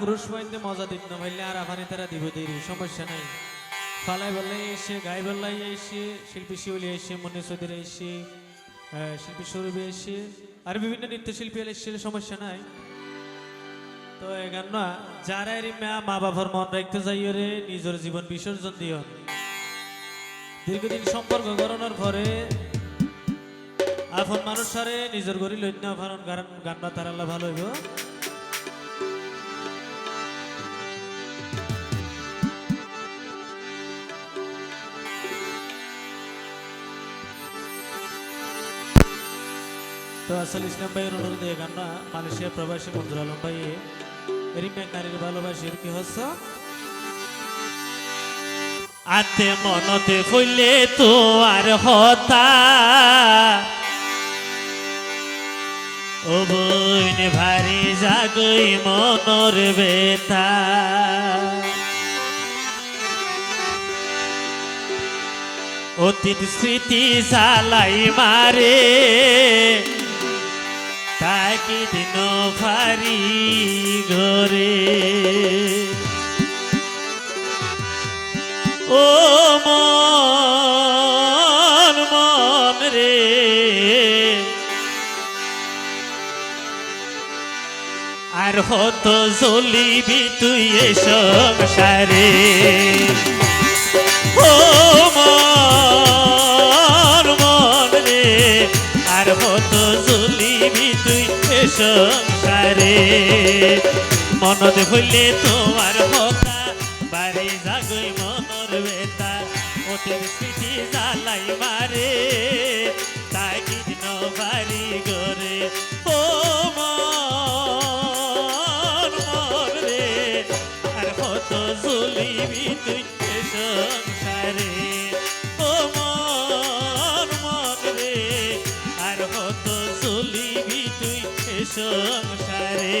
পুরুষ পাইতে মজা দিত না ভাইলে আর আফানি তারা দিব দেরি, সমস্যা নাই। ফালাই বললাই এসে, গাই বললাই এসে, শিল্পী শিউলি এসে মনে সদির এসে শিল্পী সৌরভী এসে, আর বিভিন্ন নৃত্যশিল্পী এসে, সমস্যা নাই। তো এখান না যারা এর মা মা বাবার মন রাখতে যাই রে, নিজের জীবন বিসর্জন দিও। দীর্ঘদিন সম্পর্ক করানোর পরে আপন মানুষ সারে নিজের গড়ি লইন না কারণ গান গানটা তার আল্লাহ ভালো হইব। তো আসল ইসলাম ভাইয়ের অনুরোধে গানটা মালয়েশিয়া প্রবাসী মঞ্জুর আলম ভাই রিমেক নারীর ভালোবাসির কি হচ্ছে আতে মনতে ফুলে তো আর হতা ও বইন ভারি জাগই মনর বেতা অতীত স্মৃতি সালাই মারে দিন ফারি ঘরে। ও মন মন রে। আর হতো জ্বলিবি তুই এ সংসারে ও মন সংসারে মনত হইলে তোমার কথা বাড়ি জাগই মনর বেতা ওদের স্মৃতি জ্বালাই মারে। তাই বাড়ি আর তুই সংসারে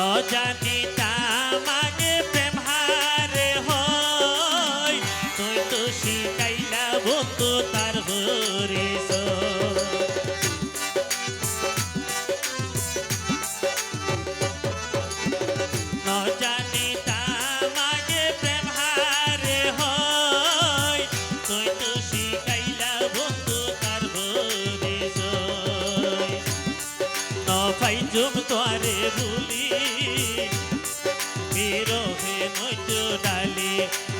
ন জানি তামাগে প্রেম হারে হয়। তুই তো শিখাইলা বন্ধু তার হরিস জুম তোয়ারে ভুলি বিরহে মজু ডালি,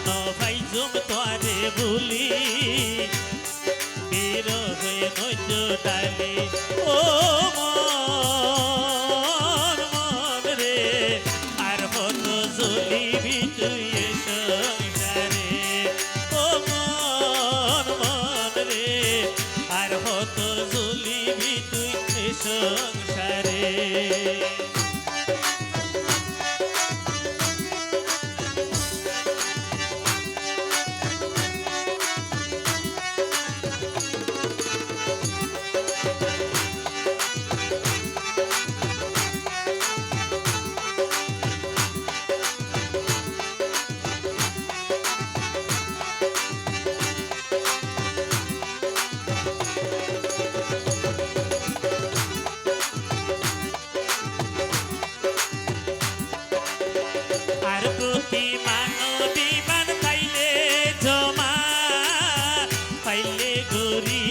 নভাই জুম তোয়ারে ভুলি বিরহে মজু ডালি, ও মন আর প্রতি মানবী মান পাইলে জমা পাইলে গরি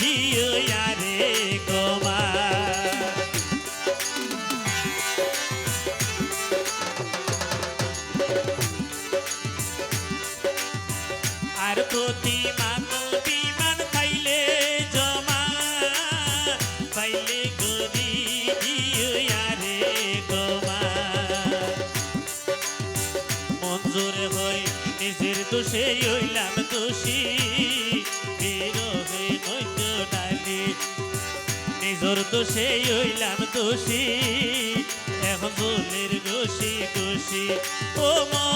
দিও আরে কমা আর প্রতি দোষে হইলাম দোষী বিরহে নৈত ডালি। নিজের দোষে হইলাম দোষী এখন দোলের দোষী দোষী ও মন